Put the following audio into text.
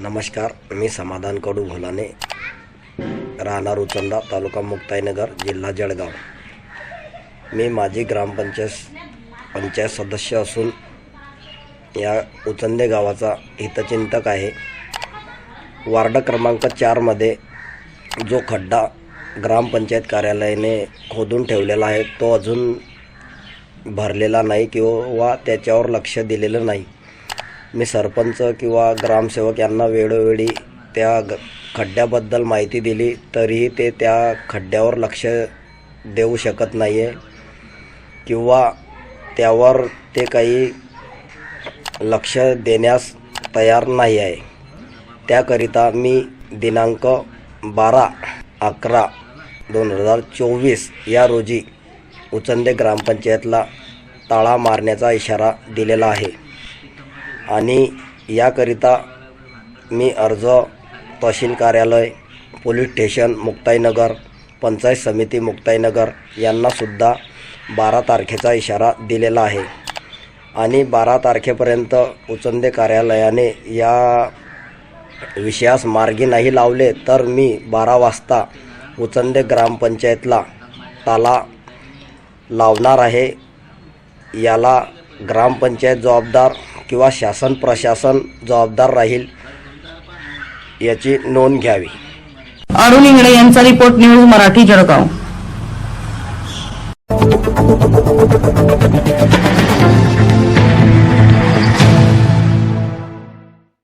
नमस्कार मी समाधान कडू भोलाने राहणार उचंदा तालुका मुक्ताईनगर जिल्हा जळगाव. मी माजी ग्रामपंचायत पंचायत सदस्य असून या उचंदे गावाचा हितचिंतक आहे. वार्ड क्रमांक चारमध्ये जो खड्डा ग्रामपंचायत कार्यालयाने खोदून ठेवलेला आहे तो अजून भरलेला नाही किंवा त्याच्यावर लक्ष दिलेलं नाही. मी सरपंच किंवा ग्रामसेवक यांना वेळोवेळी त्या ग खड्ड्याबद्दल माहिती दिली तरीही ते त्या खड्ड्यावर लक्ष देऊ शकत नाही आहे किंवा त्यावर ते काही लक्ष देण्यास तयार नाही आहे. त्याकरिता मी दिनांक बारा अकरा दोन हजार चोवीस या रोजी उचंदे ग्रामपंचायतला ताळा मारण्याचा इशारा दिलेला आहे. आणि याकरिता मी अर्ज तहसील कार्यालय पोलीस स्टेशन मुक्ताईनगर पंचायत समिती मुक्ताईनगर यांनासुद्धा बारा तारखेचा इशारा दिलेला आहे. आणि बारा तारखेपर्यंत उचंदे कार्यालयाने या विषयास मार्गी नाही लावले तर मी बारा वाजता उचंदे ग्रामपंचायतला ताला लावणार आहे. याला ग्रामपंचायत जबाबदार किंवा शासन प्रशासन जबाबदार राहील याची नोंद घ्यावी. अरुण इंगडे यांचा रिपोर्ट न्यूज मराठी जळगाव.